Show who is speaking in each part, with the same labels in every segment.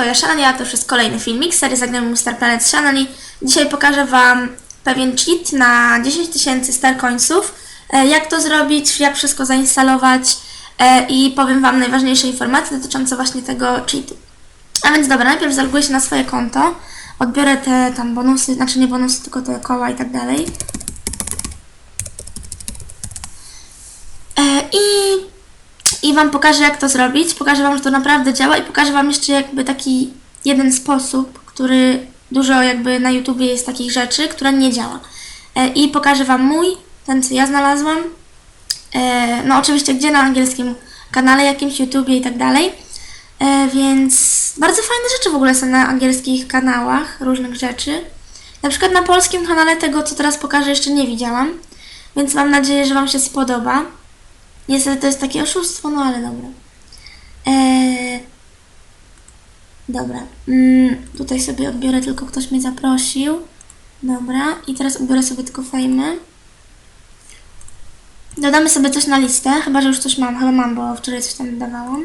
Speaker 1: Toja Shanali, a to już jest kolejny filmik serii Zagramy Star Planet Shanali. Dzisiaj pokażę Wam pewien cheat na 10 tysięcy Starcoinsów, e, jak to zrobić, jak wszystko zainstalować e, i powiem Wam najważniejsze informacje dotyczące właśnie tego cheatu. A więc dobra, najpierw zaloguję się na swoje konto, odbiorę te tam bonusy, znaczy nie bonusy, tylko te koła i tak dalej. E, I i Wam pokażę, jak to zrobić. Pokażę Wam, że to naprawdę działa i pokażę Wam jeszcze jakby taki jeden sposób, który dużo jakby na YouTubie jest takich rzeczy, które nie działa. E, I pokażę Wam mój, ten co ja znalazłam. E, no oczywiście gdzie na angielskim kanale, jakimś YouTubie i tak dalej. E, więc bardzo fajne rzeczy w ogóle są na angielskich kanałach, różnych rzeczy. Na przykład na polskim kanale tego, co teraz pokażę, jeszcze nie widziałam. Więc mam nadzieję, że Wam się spodoba. Niestety to jest takie oszustwo, no ale dobra. Eee, dobra. Mm, tutaj sobie odbiorę tylko ktoś mnie zaprosił. Dobra. I teraz odbiorę sobie tylko fejmy. Dodamy sobie coś na listę, chyba że już coś mam. Chyba mam, bo wczoraj coś tam dodawałam.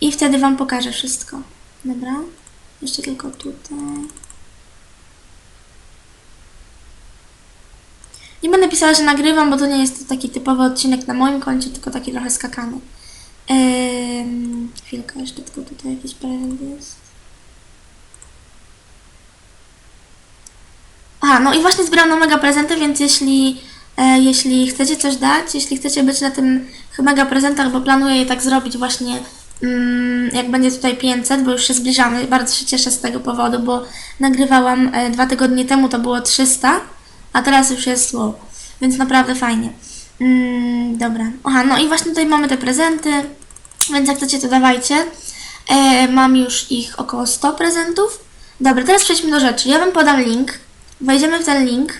Speaker 1: I wtedy Wam pokażę wszystko. Dobra. Jeszcze tylko tutaj. Nie będę pisała, że nagrywam, bo to nie jest taki typowy odcinek na moim koncie, tylko taki trochę skakany. Ehm, chwilkę, jeszcze tylko tutaj jakiś prezent jest. Aha, no i właśnie zbieram na mega prezenty, więc jeśli, e, jeśli chcecie coś dać, jeśli chcecie być na tym mega prezentach, bo planuję je tak zrobić właśnie, mm, jak będzie tutaj 500, bo już się zbliżamy, bardzo się cieszę z tego powodu, bo nagrywałam e, dwa tygodnie temu, to było 300, a teraz już jest wow. Więc naprawdę fajnie. Mm, dobra. Aha, no i właśnie tutaj mamy te prezenty, więc jak chcecie to dawajcie. E, mam już ich około 100 prezentów. Dobra, teraz przejdźmy do rzeczy. Ja Wam podam link. Wejdziemy w ten link.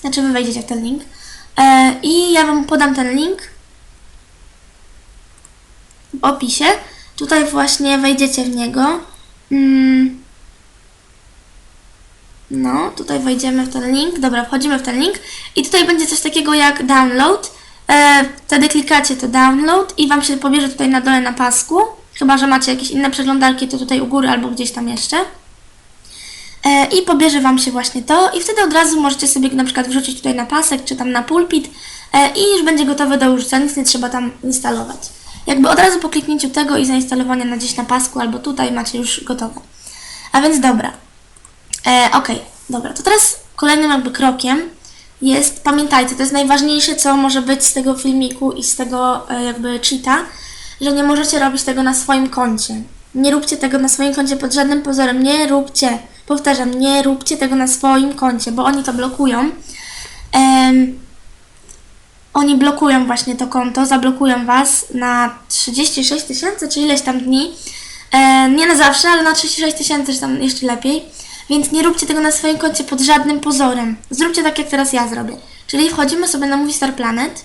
Speaker 1: Znaczy Wy wejdziecie w ten link. E, I ja Wam podam ten link w opisie. Tutaj właśnie wejdziecie w niego. Mm, no, tutaj wejdziemy w ten link. Dobra, wchodzimy w ten link i tutaj będzie coś takiego jak download. E, wtedy klikacie to download i Wam się pobierze tutaj na dole na pasku. Chyba, że macie jakieś inne przeglądarki, to tutaj u góry albo gdzieś tam jeszcze. E, I pobierze Wam się właśnie to i wtedy od razu możecie sobie na przykład wrzucić tutaj na pasek czy tam na pulpit e, i już będzie gotowe do użycia, nic nie trzeba tam instalować. Jakby od razu po kliknięciu tego i zainstalowania na gdzieś na pasku albo tutaj macie już gotowe. A więc dobra. E, Okej, dobra, to teraz kolejnym jakby krokiem jest, pamiętajcie, to jest najważniejsze, co może być z tego filmiku i z tego e, jakby cheata, że nie możecie robić tego na swoim koncie. Nie róbcie tego na swoim koncie pod żadnym pozorem, nie róbcie, powtarzam, nie róbcie tego na swoim koncie, bo oni to blokują. Em, oni blokują właśnie to konto, zablokują Was na 36 tysięcy, czy ileś tam dni. E, nie na zawsze, ale na 36 tysięcy, czy tam jeszcze lepiej. Więc nie róbcie tego na swoim koncie pod żadnym pozorem. Zróbcie tak, jak teraz ja zrobię. Czyli wchodzimy sobie na Movie Star Planet,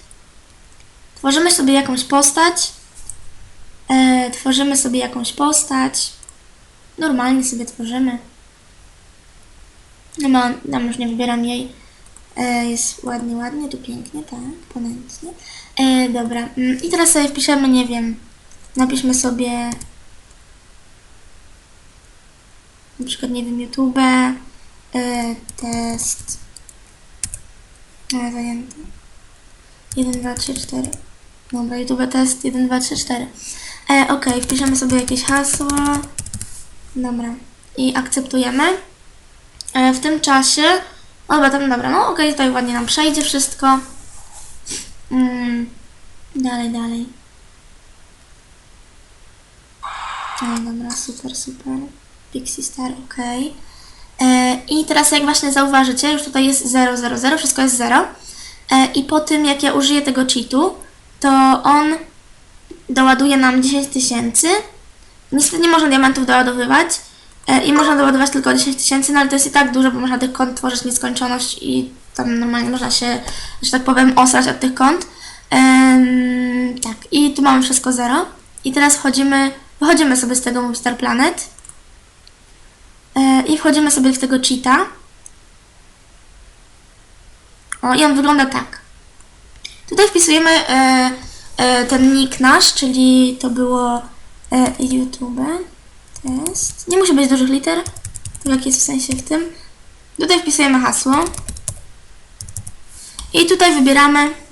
Speaker 1: tworzymy sobie jakąś postać, e, tworzymy sobie jakąś postać, normalnie sobie tworzymy. Nie ma, tam już nie wybieram jej. E, jest ładnie, ładnie, tu pięknie, tak, ponętnie. E, dobra, mm, i teraz sobie wpiszemy, nie wiem, napiszmy sobie na przykład, nie wiem, YouTube, e, test, e, zajęty, 1, 2, 3, 4, dobra, YouTube test, 1, 2, 3, 4, e, ok, wpiszemy sobie jakieś hasło, dobra, i akceptujemy, e, w tym czasie, dobra, tam, dobra, no ok, tutaj ładnie nam przejdzie wszystko, mm, dalej, dalej, e, dobra, super, super. Pixie Star, ok. E, I teraz jak właśnie zauważycie, już tutaj jest 0, 0, 0, wszystko jest 0. E, I po tym jak ja użyję tego cheatu, to on doładuje nam 10 tysięcy. Niestety nie można diamentów doładowywać e, i można doładować tylko 10 tysięcy, no ale to jest i tak dużo, bo można tych kont tworzyć nieskończoność i tam normalnie można się, że tak powiem, osrać od tych kont. Em, tak, i tu mamy wszystko 0. I teraz wchodzimy, wychodzimy sobie z tego Movie Star Planet. E, I wchodzimy sobie w tego cheata. O, i on wygląda tak. Tutaj wpisujemy e, e, ten nick nasz, czyli to było YouTube. Jest. Nie musi być dużych liter. Jak jest w sensie w tym. Tutaj wpisujemy hasło. I tutaj wybieramy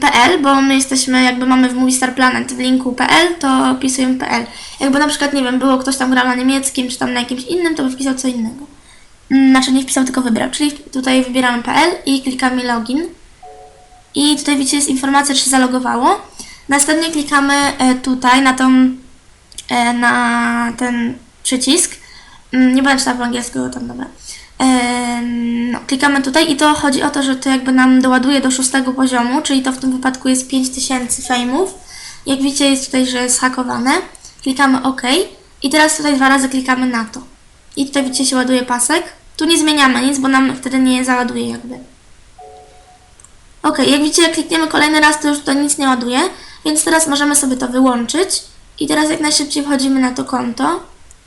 Speaker 1: PL, bo my jesteśmy, jakby mamy w Movie Star Planet w linku PL, to wpisujemy PL. Jakby na przykład, nie wiem, było ktoś tam grał na niemieckim, czy tam na jakimś innym, to by wpisał co innego. Mm, Znaczy nie wpisał, tylko wybrał. Czyli tutaj wybieramy PL i klikamy login. I tutaj widzicie jest informacja, czy się zalogowało. Następnie klikamy e, tutaj na tą, e, na ten przycisk. Mm, Nie będę czytała po angielsku, tam dobra. No, klikamy tutaj i to chodzi o to, że to jakby nam doładuje do szóstego poziomu, czyli to w tym wypadku jest 5000 fejmów. Jak widzicie jest tutaj, że jest hakowane. Klikamy OK i teraz tutaj dwa razy klikamy na to. I tutaj widzicie się ładuje pasek. Tu nie zmieniamy nic, bo nam wtedy nie załaduje jakby. Ok, jak widzicie, jak klikniemy kolejny raz, to już to nic nie ładuje, więc teraz możemy sobie to wyłączyć. I teraz jak najszybciej wchodzimy na to konto,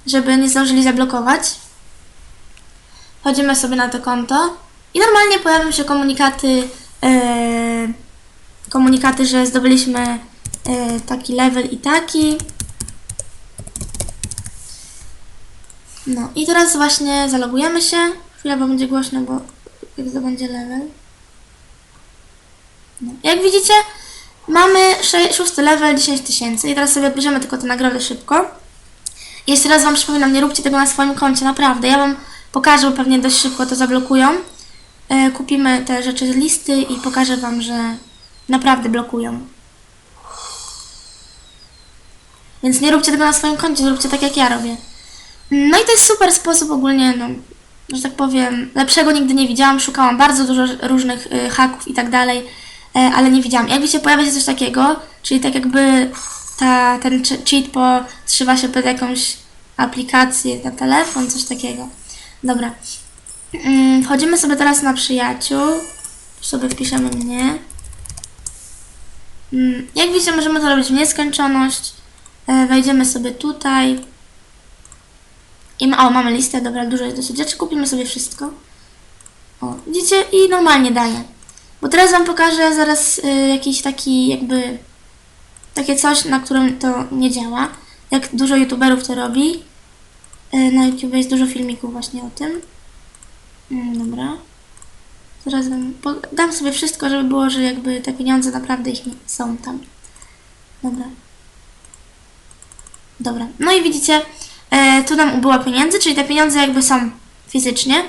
Speaker 1: żeby nie zdążyli zablokować. Wchodzimy sobie na to konto i normalnie pojawią się komunikaty, e, komunikaty, że zdobyliśmy e, taki level i taki. No i teraz właśnie zalogujemy się. Chwilę, bo będzie głośno, bo jak zdobędzie level. No. Jak widzicie, mamy szósty level 10 tysięcy i teraz sobie odbierzemy tylko tę nagrodę szybko. Jeszcze raz Wam przypominam, nie róbcie tego na swoim koncie, naprawdę. Ja Wam pokażę, pewnie dość szybko to zablokują. E, kupimy te rzeczy z listy i pokażę Wam, że naprawdę blokują. Więc nie róbcie tego na swoim koncie, zróbcie tak jak ja robię. No i to jest super sposób ogólnie, no, że tak powiem, lepszego nigdy nie widziałam. Szukałam bardzo dużo różnych y, haków i tak dalej, e, ale nie widziałam. Jak widzicie, pojawia się coś takiego, czyli tak jakby ta, ten ch- cheat podszywa się pod jakąś aplikację na telefon, coś takiego. Dobra. Mm, Wchodzimy sobie teraz na przyjaciół. Sobie wpiszemy mnie. Mm, Jak widzicie, możemy to robić w nieskończoność. E, Wejdziemy sobie tutaj. I o, mamy listę, dobra, dużo jest dosyć rzeczy. Kupimy sobie wszystko. O, widzicie? I normalnie daje. Bo teraz Wam pokażę zaraz y, jakiś taki jakby takie coś, na którym to nie działa. Jak dużo youtuberów to robi. Y, na YouTube jest dużo filmików właśnie o tym. Mm, dobra. Zaraz dam sobie wszystko, żeby było, że jakby te pieniądze naprawdę ich nie są tam. Dobra. Dobra. No i widzicie, e, tu nam ubyło pieniędzy, czyli te pieniądze jakby są fizycznie.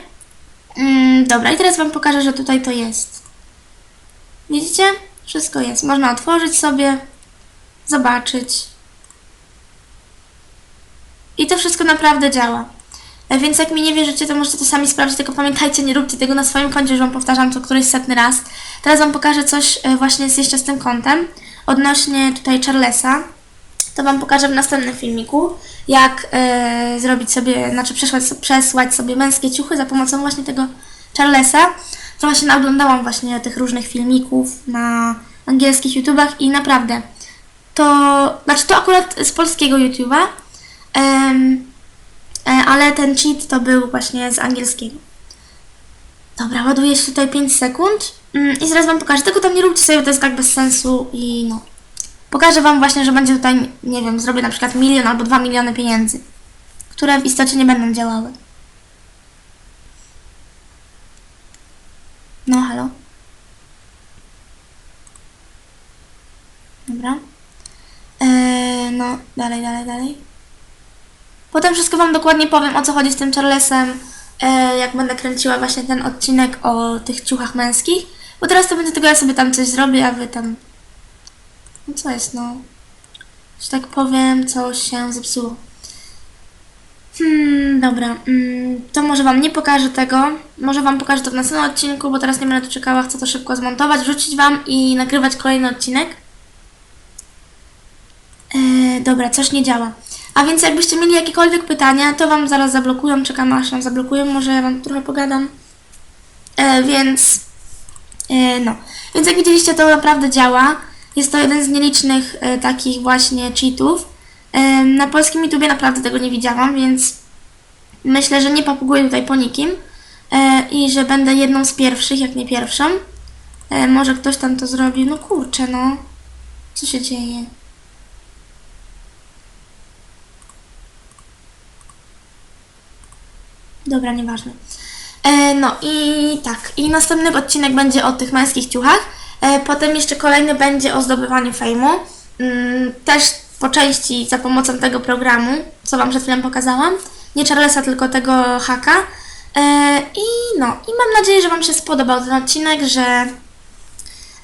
Speaker 1: Mm, dobra, i teraz Wam pokażę, że tutaj to jest. Widzicie? Wszystko jest. Można otworzyć sobie, zobaczyć. I to wszystko naprawdę działa. E, Więc jak mi nie wierzycie, to możecie to sami sprawdzić, tylko pamiętajcie, nie róbcie tego na swoim koncie, że Wam powtarzam to któryś setny raz. Teraz Wam pokażę coś e, właśnie jeszcze z tym kontem, odnośnie tutaj Charlesa. To Wam pokażę w następnym filmiku, jak e, zrobić sobie, znaczy przesłać, przesłać sobie męskie ciuchy za pomocą właśnie tego Charlesa. To właśnie naoglądałam właśnie tych różnych filmików na angielskich YouTubach i naprawdę to, znaczy to akurat z polskiego YouTube'a, e, ale ten cheat to był właśnie z angielskiego. Dobra, ładuje się tutaj 5 sekund mm, i zaraz Wam pokażę, tylko tam nie róbcie sobie, to jest tak bez sensu i no. Pokażę Wam właśnie, że będzie tutaj, nie wiem, zrobię na przykład milion albo dwa miliony pieniędzy, które w istocie nie będą działały. No, halo? Dobra. Eee, no, dalej, dalej, dalej. Potem wszystko Wam dokładnie powiem, o co chodzi z tym Charlesem, e, jak będę kręciła właśnie ten odcinek o tych ciuchach męskich. Bo teraz to będzie tylko ja sobie tam coś zrobię, a Wy tam... No co jest, no... Że tak powiem, coś się zepsuło. Hmm, dobra. Mm, to może Wam nie pokażę tego. Może Wam pokażę to w następnym odcinku, bo teraz nie będę tu czekała. Chcę to szybko zmontować, wrzucić Wam i nagrywać kolejny odcinek. E, dobra, coś nie działa. A więc jakbyście mieli jakiekolwiek pytania, to Wam zaraz zablokują. Czekam aż nam zablokują. Może ja Wam trochę pogadam. E, więc... E, no. Więc jak widzieliście, to naprawdę działa. Jest to jeden z nielicznych e, takich właśnie cheatów. E, na polskim YouTubie naprawdę tego nie widziałam, więc myślę, że nie papuguję tutaj po nikim e, i że będę jedną z pierwszych, jak nie pierwszą. E, może ktoś tam to zrobił. No kurczę, no. Co się dzieje? Dobra, nieważne. E, no i tak, i następny odcinek będzie o tych męskich ciuchach. E, potem jeszcze kolejny będzie o zdobywaniu fejmu. Mm, też po części za pomocą tego programu, co Wam przed chwilą pokazałam. Nie Charlesa, tylko tego haka. E, I no, i mam nadzieję, że Wam się spodobał ten odcinek, że,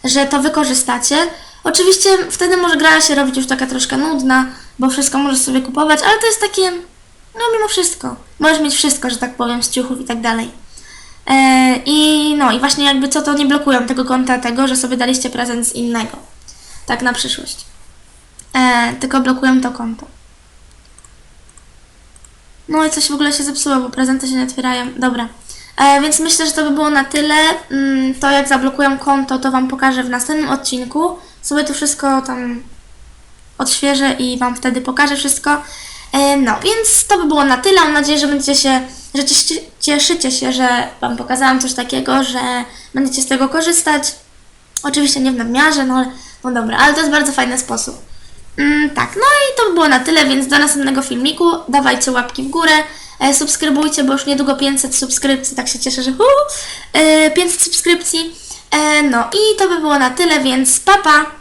Speaker 1: że to wykorzystacie. Oczywiście wtedy może gra się robić już taka troszkę nudna, bo wszystko możesz sobie kupować, ale to jest takie, no mimo wszystko. Możesz mieć wszystko, że tak powiem, z ciuchów i tak dalej. E, I no, i właśnie jakby co to nie blokują tego konta tego, że sobie daliście prezent z innego. Tak na przyszłość. E, tylko blokują to konto. No i coś w ogóle się zepsuło, bo prezenty się nie otwierają. Dobra. E, więc myślę, że to by było na tyle. Mm, to jak zablokują konto, to Wam pokażę w następnym odcinku. Sobie to wszystko tam odświeżę i Wam wtedy pokażę wszystko. E, no, więc to by było na tyle. Mam nadzieję, że będziecie się, że cieszy- cieszycie się, że Wam pokazałam coś takiego, że będziecie z tego korzystać. Oczywiście nie w nadmiarze, no ale no dobra, ale to jest bardzo fajny sposób. Mm, tak, no i to by było na tyle, więc do następnego filmiku dawajcie łapki w górę, e, subskrybujcie, bo już niedługo 500 subskrypcji, tak się cieszę, że hu, e, 500 subskrypcji. E, no i to by było na tyle, więc papa! Pa.